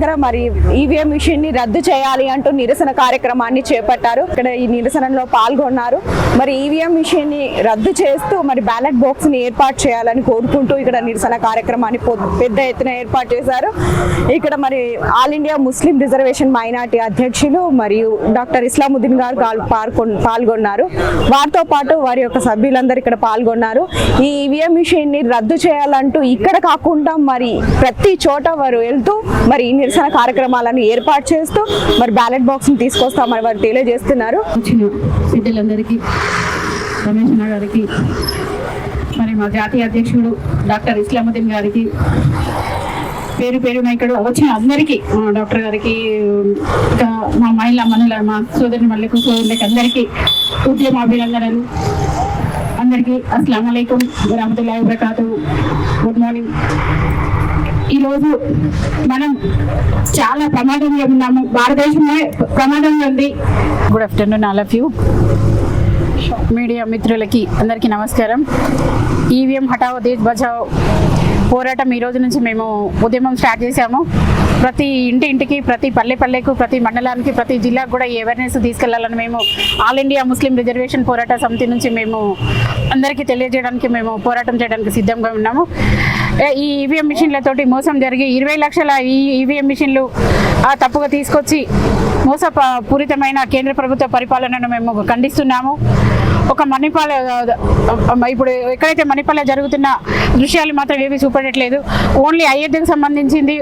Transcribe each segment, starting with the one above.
దగ్గర మరి ఈవీఎం మిషన్ని రద్దు చేయాలి అంటూ నిరసన కార్యక్రమాన్ని చేపట్టారు. ఇక్కడ ఈ నిరసనలో పాల్గొన్నారు. మరి ఈవీఎం మిషన్ని రద్దు చేస్తూ మరి బ్యాలెట్ బాక్స్ని ఏర్పాటు చేయాలని కోరుకుంటూ ఇక్కడ నిరసన కార్యక్రమాన్ని పెద్ద ఎత్తున ఏర్పాటు చేశారు. ఇక్కడ మరి all India Muslim reservation minority అధ్యక్షులు మరియు డాక్టర్ ఇస్లాముద్దీన్ గారు పాల్గొన్నారు. వారితో పాటు వారి యొక్క సభ్యులందరూ ఇక్కడ పాల్గొన్నారు. ఈ ఈవీఎం మిషన్ని రద్దు చేయాలంటూ ఇక్కడ కాకుండా మరి ప్రతి చోట వారు వెళ్తూ మరి నిరసన కార్యక్రమాలను ఏర్పాటు చేస్తూ మరి బ్యాలెట్ బాక్స్ని తీసుకొస్తామని వారు తెలియజేస్తున్నారు. వచ్చిన బిడ్డలందరికీ రమేష్ గారికి మరి మా జాతీయ అధ్యక్షుడు డాక్టర్ ఇస్లాముద్దీన్ గారికి పేరు పేరున ఇక్కడ వచ్చిన అందరికీ మా డాక్టర్ గారికి ఇంకా మా మహిళా మనుల మా సోదరి మళ్ళీ సోదరులకి అందరికీ ఉద్యమ అభినందనలు అందరికీ అస్సలం అయికం వరహమతుల్లా వబర్కాతు గుడ్ మార్నింగ్ ఈరోజు మనం చాలా ప్రమాదంలో ఉన్నాము. భారతదేశమే ప్రమాదంలో ఉంది. Good afternoon all of you media మిత్రులకి అందరికీ నమస్కారం. ఈవీఎం హటావో దేశ్ బచావ్ పోరాటం ఈ రోజు నుంచి మేము ఉద్యమం స్టార్ట్ చేశాము. ప్రతి ఇంటి ఇంటికి ప్రతి పల్లె పల్లెకు ప్రతి మండలానికి ప్రతి జిల్లాకు కూడా ఈ అవేర్నెస్ తీసుకెళ్ళాలని మేము ఆల్ ఇండియా ముస్లిం రిజర్వేషన్ పోరాట సమితి నుంచి మేము అందరికీ తెలియజేయడానికి మేము పోరాటం చేయడానికి సిద్ధంగా ఉన్నాము. ఈ ఈవీఎం మిషన్లతోటి మోసం జరిగి ఇరవై లక్షల ఈ ఈవీఎం మిషన్లు ఆ తప్పుగా తీసుకొచ్చి మోస పూరితమైన కేంద్ర ప్రభుత్వ పరిపాలనను మేము ఖండిస్తున్నాము. ఒక మణిపాల ఇప్పుడు ఎక్కడైతే మణిపాల జరుగుతున్న దృశ్యాలు మాత్రం ఏవి చూపెట్టట్లేదు ఓన్లీ అయోధ్యకు సంబంధించింది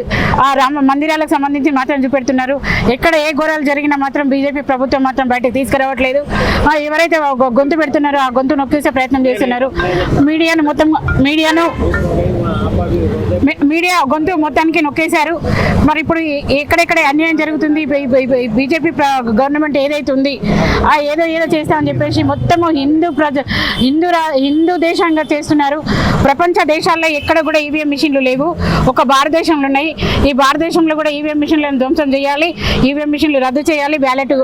ఆ రామ మందిరాలకు సంబంధించి మాత్రం చూపెడుతున్నారు. ఎక్కడ ఏ ఘోరాలు జరిగినా మాత్రం బీజేపీ ప్రభుత్వం మాత్రం బయటకు తీసుకురావట్లేదు. ఎవరైతే గొంతు పెడుతున్నారో ఆ గొంతు నొక్కేసే ప్రయత్నం చేస్తున్నారు. మీడియాను మొత్తం మీడియాను మీడియా గొంతు మొత్తానికి నొక్కేశారు. మరి ఇప్పుడు ఎక్కడెక్కడ అన్యాయం జరుగుతుంది? బీజేపీ గవర్నమెంట్ ఏదైతే ఉంది ఆ ఏదో ఏదో చేస్తామని చెప్పేసి మొత్తము హిందూ ప్రజ హిందూ హిందూ దేశంగా చేస్తున్నారు. ప్రపంచ దేశాల్లో ఎక్కడ కూడా ఈవీఎం మిషన్లు లేవు. ఒక భారతదేశంలో ఉన్నాయి. ఈ భారతదేశంలో కూడా ఈవీఎం మిషన్లను ధ్వంసం చేయాలి. ఈవీఎం మిషన్లు రద్దు చేయాలి. బ్యాలెట్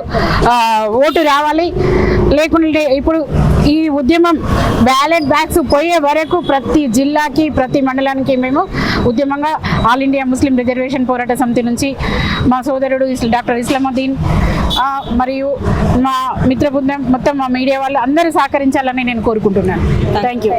ఓటు రావాలి. లేకుంటే ఇప్పుడు ఈ ఉద్యమం బ్యాలెట్ బ్యాగ్స్ పోయే వరకు ప్రతి జిల్లాకి ప్రతి మండలానికి మేము ఉద్యమంగా ఆల్ ఇండియా ముస్లిం రిజర్వేషన్ పోరాట సమితి నుంచి మా సోదరుడు డాక్టర్ ఇస్లాముద్దీన్ మరియు మా మిత్ర బృందం మొత్తం మా మీడియా వాళ్ళు అందరూ సహకరించాలని నేను కోరుకుంటున్నాను. Thank you